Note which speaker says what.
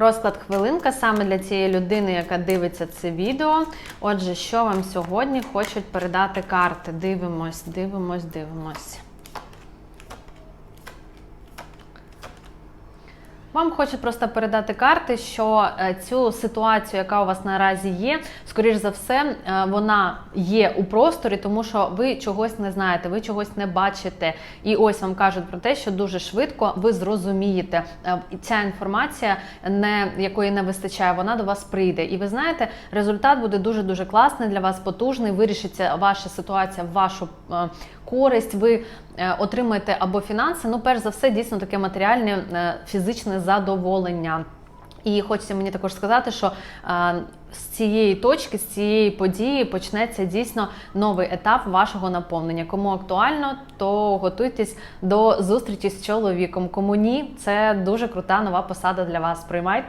Speaker 1: Розклад хвилинка саме для цієї людини, яка дивиться це відео. Отже, що вам сьогодні хочуть передати карти? Дивимось, дивимось, дивимось. Вам хочуть просто передати карти, що е, цю ситуацію, яка у вас наразі є, скоріш за все, е, вона є у просторі, тому що ви чогось не знаєте, ви чогось не бачите. І ось вам кажуть про те, що дуже швидко ви зрозумієте. е, Ця інформація, не якої не вистачає, вона до вас прийде. І ви знаєте, результат буде дуже дуже класний для вас, потужний. Вирішиться ваша ситуація вашу користь. Ви отримаєте або фінанси. Ну, перш за все, дійсно таке матеріальне фізичне задоволення. І хочеться мені також сказати, що е, з цієї точки, з цієї події почнеться дійсно новий етап вашого наповнення. Кому актуально, то готуйтесь до зустрічі з чоловіком. Кому ні, це дуже крута нова посада для вас. Приймайте.